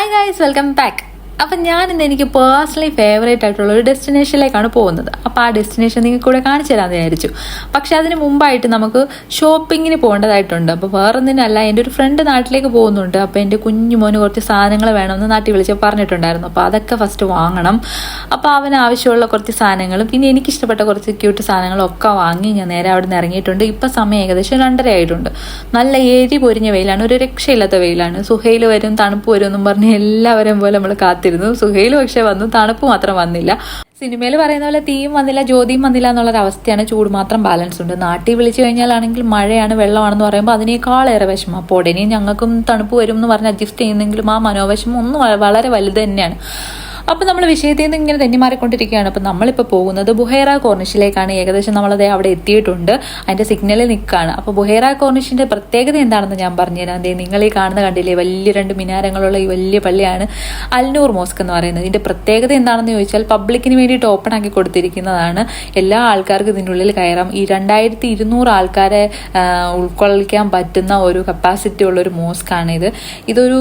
Hi guys welcome back അപ്പം ഞാൻ ഇന്ന് എനിക്ക് പേഴ്സണലി ഫേവറേറ്റ് ആയിട്ടുള്ള ഒരു ഡെസ്റ്റിനേഷനിലേക്കാണ് പോകുന്നത്. അപ്പോൾ ആ ഡെസ്റ്റിനേഷൻ നിങ്ങൾക്ക് കൂടെ കാണിച്ചു തരാമെന്ന് വിചാരിച്ചു. പക്ഷെ അതിന് മുമ്പായിട്ട് നമുക്ക് ഷോപ്പിങ്ങിന് പോകേണ്ടതായിട്ടുണ്ട്. അപ്പോൾ വേറൊന്നിനല്ല എന്റെ ഒരു ഫ്രണ്ട് നാട്ടിലേക്ക് പോകുന്നുണ്ട്. അപ്പോൾ എന്റെ കുഞ്ഞു മോന് കുറച്ച് സാധനങ്ങൾ വേണമെന്ന് നാട്ടിൽ വിളിച്ച് പറഞ്ഞിട്ടുണ്ടായിരുന്നു. അപ്പോൾ അതൊക്കെ ഫസ്റ്റ് വാങ്ങണം. അപ്പോൾ അവന് ആവശ്യമുള്ള കുറച്ച് സാധനങ്ങളും പിന്നെ എനിക്കിഷ്ടപ്പെട്ട കുറച്ച് ക്യൂട്ട് സാധനങ്ങളും ഒക്കെ വാങ്ങി ഞാൻ നേരെ അവിടെ നിന്ന് ഇറങ്ങിയിട്ടുണ്ട്. ഇപ്പോൾ സമയം ഏകദേശം രണ്ടര ആയിട്ടുണ്ട്. നല്ല എരി പൊരിഞ്ഞ വെയിലാണ് ഒരു രക്ഷയില്ലാത്ത വെയിലാണ്. സുഹൈൽ വരും തണുപ്പ് വരും എന്നും പറഞ്ഞ് എല്ലാവരും പോലെ നമ്മൾ കാത്തിരുന്നു സുഹൈൽ പക്ഷെ വന്നു. തണുപ്പ് മാത്രം വന്നില്ല. സിനിമയിൽ പറയുന്ന പോലെ തീയും വന്നില്ല ജ്യോതിയും വന്നില്ല എന്നുള്ളൊരു അവസ്ഥയാണ് ചൂട് മാത്രം ബാലൻസ് ഉണ്ട്. നാട്ടിൽ വിളിച്ചു കഴിഞ്ഞാലാണെങ്കിൽ മഴയാണ് വെള്ളമാണെന്ന് പറയുമ്പോൾ അതിനേക്കാളേറെ വിഷമം. അപ്പോൾ ഉടനെ ഞങ്ങൾക്കും തണുപ്പ് വരും എന്ന് പറഞ്ഞ് അഡ്ജസ്റ്റ് ചെയ്യുന്നെങ്കിലും ആ മനോവിഷമം ഒന്നും വളരെ വലുത് തന്നെയാണ്. അപ്പോൾ നമ്മൾ വിഷയത്തിൽ നിന്ന് ഇങ്ങനെ തെന്നിമാറിക്കൊണ്ടിരിക്കുകയാണ്. അപ്പോൾ നമ്മളിപ്പോൾ പോകുന്നത് ബുഹേറ കോർണിഷിലേക്കാണ്. ഏകദേശം നമ്മളത് അവിടെ എത്തിയിട്ടുണ്ട്. അതിന്റെ സിഗ്നലിൽ നിൽക്കുകയാണ് അപ്പോൾ ബുഹേറ കോർണിഷിന്റെ പ്രത്യേകത എന്താണെന്ന് ഞാൻ പറഞ്ഞുതരാം. അതേ നിങ്ങൾ ഈ കാണുന്ന കണ്ടില്ലേ വലിയ രണ്ട് മിനാരങ്ങളുള്ള ഈ വലിയ പള്ളിയാണ് അൽനൂർ മോസ്ക് എന്ന് പറയുന്നത്. ഇതിന്റെ പ്രത്യേകത എന്താണെന്ന് ചോദിച്ചാൽ പബ്ലിക്കിന് വേണ്ടിയിട്ട് ഓപ്പൺ ആക്കി കൊടുത്തിരിക്കുന്നതാണ്. എല്ലാ ആൾക്കാർക്കും ഇതിന്റെ ഉള്ളിൽ കയറാം. ഈ രണ്ടായിരത്തി ഇരുന്നൂറ് ആൾക്കാരെ ഉൾക്കൊള്ളിക്കാൻ പറ്റുന്ന ഒരു കപ്പാസിറ്റി ഉള്ള ഒരു ഇത് ഇതൊരു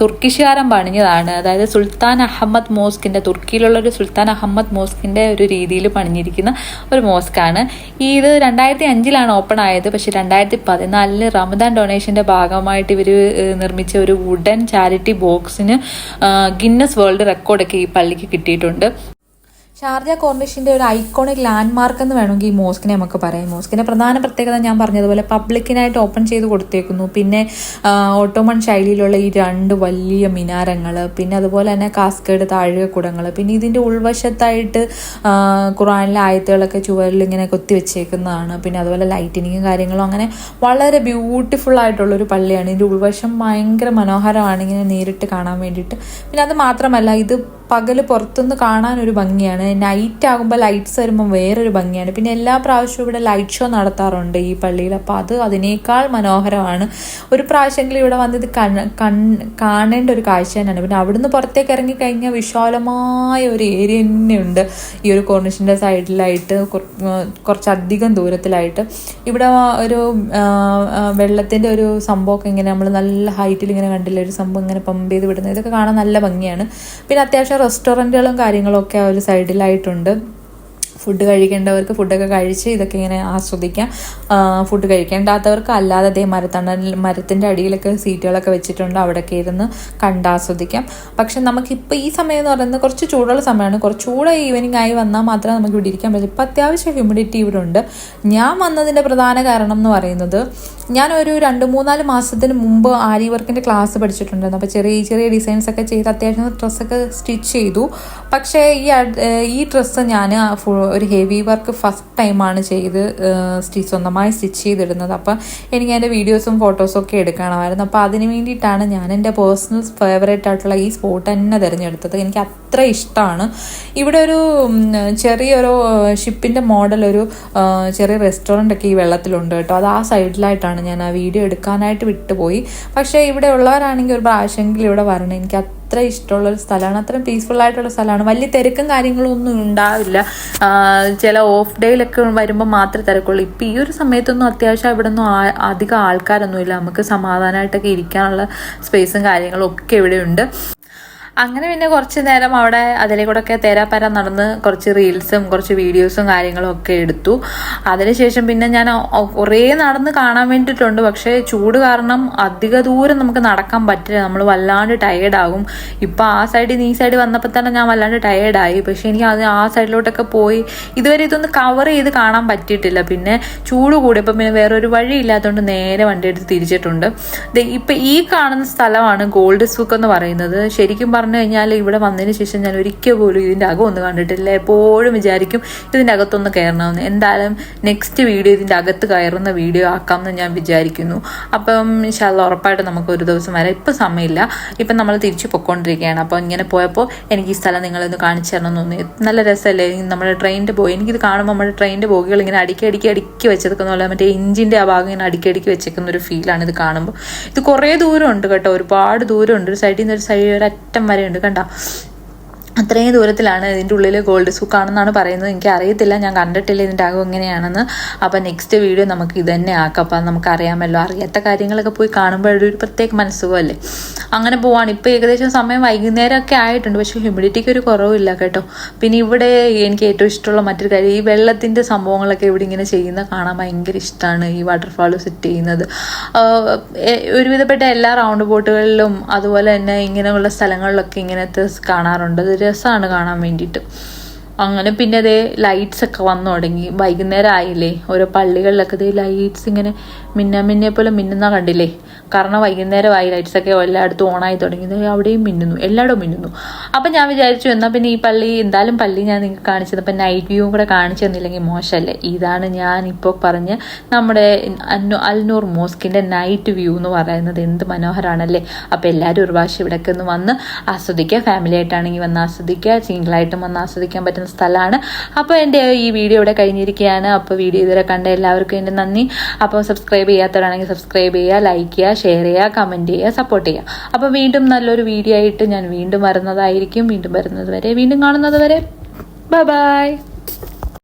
തുർക്കിഷുകാരൻ പണിഞ്ഞതാണ്. അതായത് സുൽത്താൻ അഹമ്മദ് മോസ്കിന്റെ തുർക്കിയിലുള്ള ഒരു സുൽത്താൻ അഹമ്മദ് മോസ്കിന്റെ ഒരു രീതിയിൽ പണിഞ്ഞിരിക്കുന്ന ഒരു മോസ്കാണ്. ഇത് രണ്ടായിരത്തി അഞ്ചിലാണ് ഓപ്പൺ ആയത്. പക്ഷേ രണ്ടായിരത്തി പതിനാലിൽ റമദാൻ ഡൊണേഷന്റെ ഭാഗമായിട്ട് ഇവർ നിർമ്മിച്ച ഒരു വുഡൻ ചാരിറ്റി ബോക്സിന് ഗിന്നസ് വേൾഡ് റെക്കോർഡൊക്കെ ഈ പള്ളിക്ക് കിട്ടിയിട്ടുണ്ട്. ഷാർജ കോർണിഷിന്റെ ഒരു ഐക്കോണിക് ലാൻഡ് മാർക്ക് എന്ന് വേണമെങ്കിൽ ഈ മോസ്കിനെ നമുക്ക് പറയാം. മോസ്കിന്റെ പ്രധാന പ്രത്യേകത ഞാൻ പറഞ്ഞതുപോലെ പബ്ലിക്കിനായിട്ട് ഓപ്പൺ ചെയ്ത് കൊടുത്തേക്കുന്നു. പിന്നെ ഓട്ടോമൺ ശൈലിയിലുള്ള ഈ രണ്ട് വലിയ മിനാരങ്ങൾ പിന്നെ അതുപോലെ തന്നെ കാസ്കേഡ് താഴികക്കുടങ്ങൾ പിന്നെ ഇതിന്റെ ഉൾവശത്തായിട്ട് ഖുറാനിലെ ആയത്തുകളൊക്കെ ചുവരിൽ ഇങ്ങനെ കൊത്തി വെച്ചേക്കുന്നതാണ്. പിന്നെ അതുപോലെ ലൈറ്റിനിങ്ങും കാര്യങ്ങളും അങ്ങനെ വളരെ ബ്യൂട്ടിഫുൾ ആയിട്ടുള്ള ഒരു പള്ളിയാണ്. ഇതിന്റെ ഉൾവശം ഭയങ്കര മനോഹരമാണ് ഇങ്ങനെ നേരിട്ട് കാണാൻ വേണ്ടിയിട്ട്. പിന്നെ അത് മാത്രമല്ല ഇത് പകൽ പുറത്തുനിന്ന് കാണാൻ ഒരു ഭംഗിയാണ്. നൈറ്റ് ആകുമ്പോൾ ലൈറ്റ്സ് വരുമ്പോൾ വേറൊരു ഭംഗിയാണ്. പിന്നെ എല്ലാ പ്രാവശ്യവും ഇവിടെ ലൈറ്റ് ഷോ നടത്താറുണ്ട് ഈ പള്ളിയിൽ. അപ്പോൾ അത് അതിനേക്കാൾ മനോഹരമാണ്. ഒരു പ്രാവശ്യമെങ്കിലും ഇവിടെ വന്ന് ഇത് കൺ- കാണേണ്ട ഒരു കാഴ്ച തന്നെയാണ്. പിന്നെ അവിടുന്ന് പുറത്തേക്ക് ഇറങ്ങി കഴിഞ്ഞാൽ വിശാലമായ ഒരു ഏരിയ തന്നെയുണ്ട്. ഈ ഒരു കോർണിഷിന്റെ സൈഡിലായിട്ട് കുറച്ചധികം ദൂരത്തിലായിട്ട്. ഇവിടെ ഒരു വെള്ളത്തിന്റെ ഒരു സംഭവമൊക്കെ ഇങ്ങനെ നമ്മൾ നല്ല ഹൈറ്റിൽ ഇങ്ങനെ കണ്ടില്ല? ഒരു സംഭവം ഇങ്ങനെ പമ്പ് ചെയ്ത് വിടുന്നത്. ഇതൊക്കെ കാണാൻ നല്ല ഭംഗിയാണ്. പിന്നെ അത്യാവശ്യം റെസ്റ്റോറന്റുകളും കാര്യങ്ങളൊക്കെ ആ ഒരു സൈഡിലായിട്ടുണ്ട് ഫുഡ് കഴിക്കേണ്ടവർക്ക് ഫുഡൊക്കെ കഴിച്ച് ഇതൊക്കെ ഇങ്ങനെ ആസ്വദിക്കാം. ഫുഡ് കഴിക്കേണ്ടാത്തവർക്ക് അല്ലാതെ അതേ മരത്തണൽ മരത്തിന്റെ അടിയിലൊക്കെ സീറ്റുകളൊക്കെ വെച്ചിട്ടുണ്ട്. അവിടെയൊക്കെ ഇരുന്ന് കണ്ടാസ്വദിക്കാം. പക്ഷെ നമുക്കിപ്പോൾ ഈ സമയം എന്ന് പറയുന്നത് കുറച്ച് ചൂടുള്ള സമയമാണ്. കുറച്ചുകൂടെ ഈവനിങ് ആയി വന്നാൽ മാത്രമേ നമുക്ക് ഇവിടെ ഇരിക്കാൻ പറ്റൂ. ഇപ്പം അത്യാവശ്യം ഹ്യൂമിഡിറ്റി ഇവിടെ ഉണ്ട്. ഞാൻ വന്നതിന്റെ പ്രധാന കാരണം എന്ന് പറയുന്നത് ഞാൻ ഒരു രണ്ട് മൂന്നാൽ മാസത്തിന് മുമ്പ് ആരി വർക്കിന്റെ ക്ലാസ് പഠിച്ചിട്ടുണ്ടായിരുന്നു. അപ്പോൾ ചെറിയ ചെറിയ ഡിസൈൻസ് ഒക്കെ ചെയ്ത് അത്യാവശ്യം ഡ്രസ്സൊക്കെ സ്റ്റിച്ച് ചെയ്തു. പക്ഷേ ഈ ഈ ഡ്രസ്സ് ഞാൻ ഒരു ഹെവി വർക്ക് ഫസ്റ്റ് ടൈമാണ് ചെയ്ത് സ്റ്റിച്ച് സ്വന്തമായി സ്റ്റിച്ച് ചെയ്തിടുന്നത്. അപ്പോൾ എനിക്ക് അതിന്റെ വീഡിയോസും ഫോട്ടോസും ഒക്കെ എടുക്കണമായിരുന്നു അപ്പോൾ അതിന് വേണ്ടിയിട്ടാണ് ഞാൻ എന്റെ പേഴ്സണൽ ഫേവറേറ്റ് ആയിട്ടുള്ള ഈ സ്പോട്ട് തന്നെ തിരഞ്ഞെടുത്തത്. എനിക്ക് അത്ര ഇഷ്ടമാണ് ഇവിടെ ഒരു ചെറിയൊരു ഷിപ്പിന്റെ മോഡൽ ഒരു ചെറിയ റെസ്റ്റോറന്റ് ഒക്കെ ഈ വെള്ളത്തിലുണ്ട് കേട്ടോ. അത് ആ സൈഡിലായിട്ടാണ് ഞാൻ ആ വീഡിയോ എടുക്കാനായിട്ട് വിട്ടുപോയി. പക്ഷേ ഇവിടെ ഉള്ളവരാണെങ്കിൽ ഒരു പ്രാവശ്യമെങ്കിലും ഇവിടെ വരണം. എനിക്ക് അത്ര ഇഷ്ടമുള്ള ഒരു സ്ഥലമാണ്. അത്രയും പീസ്ഫുൾ ആയിട്ടുള്ള സ്ഥലമാണ്. വലിയ തിരക്കും കാര്യങ്ങളും ഒന്നും ഉണ്ടാവില്ല. ചില ഓഫ് ഡേയിലൊക്കെ വരുമ്പോൾ മാത്രമേ തിരക്കുള്ളൂ. ഇപ്പം ഈ ഒരു സമയത്തൊന്നും അത്യാവശ്യം ഇവിടെ ഒന്നും അധികം ആൾക്കാരൊന്നുമില്ല. നമുക്ക് സമാധാനമായിട്ടൊക്കെ ഇരിക്കാനുള്ള സ്പേസും കാര്യങ്ങളും ഒക്കെ ഇവിടെ ഉണ്ട് അങ്ങനെ പിന്നെ കുറച്ച് നേരം അവിടെ അതിലെ കൂടെ ഒക്കെ തേരാപ്പര നടന്ന് കുറച്ച് റീൽസും കുറച്ച് വീഡിയോസും കാര്യങ്ങളും ഒക്കെ എടുത്തു. അതിനുശേഷം പിന്നെ ഞാൻ കുറേ നടന്ന് കാണാൻ വേണ്ടിയിട്ടുണ്ട്. പക്ഷേ ചൂട് കാരണം അധിക ദൂരം നമുക്ക് നടക്കാൻ പറ്റില്ല. നമ്മൾ വല്ലാണ്ട് ടയേർഡാകും ഇപ്പം ആ സൈഡിൽ ഈ സൈഡ് വന്നപ്പോൾ തന്നെ ഞാൻ വല്ലാണ്ട് ടയേർഡായി പക്ഷേ എനിക്ക് അത് ആ സൈഡിലോട്ടൊക്കെ പോയി ഇതുവരെ ഇതൊന്ന് കവർ ചെയ്ത് കാണാൻ പറ്റിയിട്ടില്ല. പിന്നെ ചൂട് കൂടിയപ്പോൾ പിന്നെ വേറൊരു വഴി ഇല്ലാത്തതുകൊണ്ട് നേരെ വണ്ടി എടുത്ത് തിരിച്ചിട്ടുണ്ട്. ഇപ്പം ഈ കാണുന്ന സ്ഥലമാണ് ഗോൾഡ് സൂക്ക് എന്ന് പറയുന്നത്. ശരിക്കും പറഞ്ഞു കഴിഞ്ഞാൽ ഇവിടെ വന്നതിന് ശേഷം ഞാൻ ഒരിക്കൽ പോലും ഇതിന്റെ അകം ഒന്ന് കണ്ടിട്ടില്ല. എപ്പോഴും വിചാരിക്കും ഇതിന്റെ അകത്തൊന്ന് കയറണമെന്ന്. എന്തായാലും നെക്സ്റ്റ് വീഡിയോ ഇതിന്റെ അകത്ത് കയറുന്ന വീഡിയോ ആക്കാമെന്ന് ഞാൻ വിചാരിക്കുന്നു. അപ്പം ശാല ഉറപ്പായിട്ട് നമുക്ക് ഒരു ദിവസം വരാം. ഇപ്പം സമയമില്ല. ഇപ്പം നമ്മൾ തിരിച്ചു പൊയ്ക്കൊണ്ടിരിക്കുകയാണ്. അപ്പോൾ ഇങ്ങനെ പോയപ്പോൾ എനിക്ക് ഈ സ്ഥലം നിങ്ങളൊന്ന് കാണിച്ചു തരണം തോന്നി. നല്ല രസമല്ലേ? നമ്മുടെ ട്രെയിനിന്റെ പോയി. എനിക്കിത് കാണുമ്പോൾ നമ്മുടെ ട്രെയിനിന്റെ ബോഗികൾ ഇങ്ങനെ അടുക്കി അടുക്കി അടുക്കി വെച്ചേക്കുന്ന പോലെ മറ്റേ എഞ്ചിന്റെ ആ ഭാഗം ഇങ്ങനെ അടുക്കി അടുക്കി വെച്ചേക്കുന്ന ഒരു ഫീലാണ് ഇത് കാണുമ്പോൾ. ഇത് കുറേ ദൂരം ഉണ്ട് കേട്ടോ. ഒരുപാട് ദൂരം ഉണ്ട് ഒരു സൈഡിൽ നിന്ന് ഒരു സൈഡ് ഒരു അറ്റം വരെ കണ്ടോ? അത്രയും ദൂരത്തിലാണ് ഇതിന്റെ ഉള്ളിൽ ഗോൾഡ് സൂക്ക് ആണെന്നാണ് പറയുന്നത്. എനിക്ക് അറിയത്തില്ല ഞാൻ കണ്ടിട്ടില്ല ഇതിന്റെ അകം എങ്ങനെയാണെന്ന്. അപ്പം നെക്സ്റ്റ് വീഡിയോ നമുക്ക് ഇത് തന്നെ ആക്കാം. അപ്പം നമുക്ക് അറിയാമല്ലോ അറിയാത്ത കാര്യങ്ങളൊക്കെ പോയി കാണുമ്പോൾ ഒരു പ്രത്യേക മനസ്സുഖമല്ലേ? അങ്ങനെ പോവാണ്. ഇപ്പോൾ ഏകദേശം സമയം വൈകുന്നേരമൊക്കെ ആയിട്ടുണ്ട് പക്ഷേ ഹ്യൂമിഡിറ്റിക്ക് ഒരു കുറവില്ല കേട്ടോ. പിന്നെ ഇവിടെ എനിക്ക് ഏറ്റവും ഇഷ്ടമുള്ള മറ്റൊരു കാര്യം ഈ വെള്ളത്തിന്റെ സംഭവങ്ങളൊക്കെ ഇവിടെ ഇങ്ങനെ ചെയ്യുന്ന കാണാൻ ഭയങ്കര ഇഷ്ടമാണ് ഈ വാട്ടർഫാൾ സെറ്റ് ചെയ്യുന്നത്. ഒരുവിധപ്പെട്ട എല്ലാ റൗണ്ട് ബോട്ടുകളിലും അതുപോലെ തന്നെ ഇങ്ങനെയുള്ള സ്ഥലങ്ങളിലൊക്കെ ഇങ്ങനത്തെ കാണാറുണ്ട്. രസമാണ് കാണാൻ വേണ്ടിയിട്ട്. അങ്ങനെ പിന്നെ അതേ ലൈറ്റ്സ് ഒക്കെ വന്നു തുടങ്ങി. വൈകുന്നേരം ആയില്ലേ ഓരോ പള്ളികളിലൊക്കെ ഇതേ ലൈറ്റ്സ് ഇങ്ങനെ മിന്ന മിന്നെ പോലെ മിന്നുന്ന കണ്ടില്ലേ? കാരണം വൈകുന്നേരം ആയി ലൈറ്റ്സ് ഒക്കെ എല്ലായിടത്തും ഓണായി തുടങ്ങി. അവിടെയും മിന്നുന്നു. എല്ലായിടവും മിന്നുന്നു. അപ്പം ഞാൻ വിചാരിച്ചു എന്നാൽ പിന്നെ ഈ പള്ളി എന്തായാലും പള്ളി ഞാൻ നിങ്ങൾക്ക് കാണിച്ചത്. അപ്പം നൈറ്റ് വ്യൂ കൂടെ കാണിച്ചു തന്നില്ലെങ്കിൽ മോശമല്ലേ? ഇതാണ് ഞാൻ ഇപ്പോൾ പറഞ്ഞ നമ്മുടെ അൽനൂർ മോസ്കിന്റെ നൈറ്റ് വ്യൂ എന്ന് പറയുന്നത് എന്ത് മനോഹരമാണല്ലേ അപ്പോൾ എല്ലാവരും ഒരു പ്രാവശ്യം ഇവിടെയൊക്കെ ഒന്ന് വന്ന് ആസ്വദിക്കുക. ഫാമിലി ആയിട്ടാണെങ്കിൽ വന്ന് ആസ്വദിക്കുക. സിംഗിളായിട്ടും വന്ന് ആസ്വദിക്കാൻ പറ്റുന്ന സ്ഥലമാണ്. അപ്പോൾ എന്റെ ഈ വീഡിയോ ഇവിടെ കഴിഞ്ഞിരിക്കുകയാണ്. അപ്പോൾ വീഡിയോ ഇതുവരെ കണ്ട എല്ലാവർക്കും എന്റെ നന്ദി. അപ്പോൾ സബ്സ്ക്രൈബ് ചെയ്യാത്തവരാണെങ്കിൽ സബ്സ്ക്രൈബ് ചെയ്യുക ലൈക്ക് ചെയ്യുക ഷെയർ ചെയ്യുക കമന്റ് ചെയ്യുക സപ്പോർട്ട് ചെയ്യുക. അപ്പോൾ വീണ്ടും നല്ലൊരു വീഡിയോ ആയിട്ട് ഞാൻ വീണ്ടും വരുന്നതായിരിക്കും. വീണ്ടും വരുന്നത് വരെ വീണ്ടും കാണുന്നത് വരെ. ബൈ